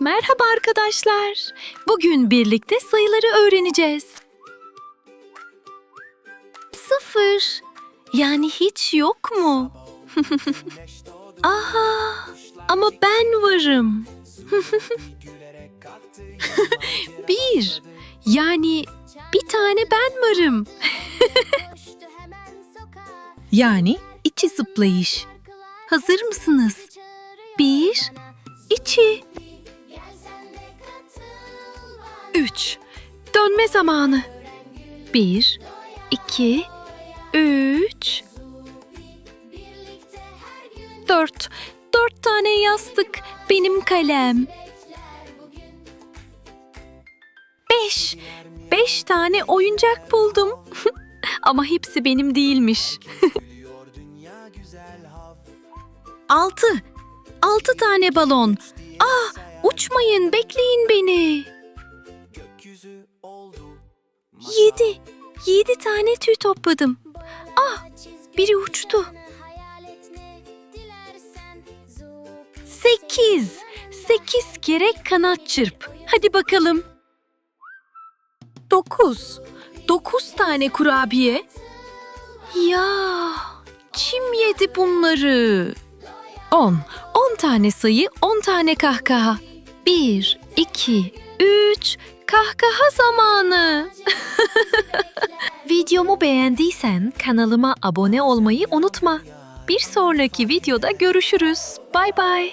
Merhaba arkadaşlar. Bugün birlikte sayıları öğreneceğiz. Sıfır. Yani hiç yok mu? Aha, ama ben varım. bir. Yani bir tane ben varım. Yani içi zıplayış. Hazır mısınız? Bir, iki, üç. Dönme zamanı. Bir, iki, üç, dört. Dört tane yastık, benim kalem. Beş. Beş tane oyuncak buldum. Ama hepsi benim değilmiş. Altı. Altı tane balon. Ah, uçmayın, bekleyin beni. Yedi. Yedi tane tüy topladım. Ah, biri uçtu. Sekiz. Sekiz kere kanat çırp. Hadi bakalım. Dokuz. Dokuz tane kurabiye. Ya, kim yedi bunları? On. On tane sayı, on tane kahkaha. Bir, iki, üç, kahkaha zamanı. Videomu beğendiysen kanalıma abone olmayı unutma. Bir sonraki videoda görüşürüz. Bay bay.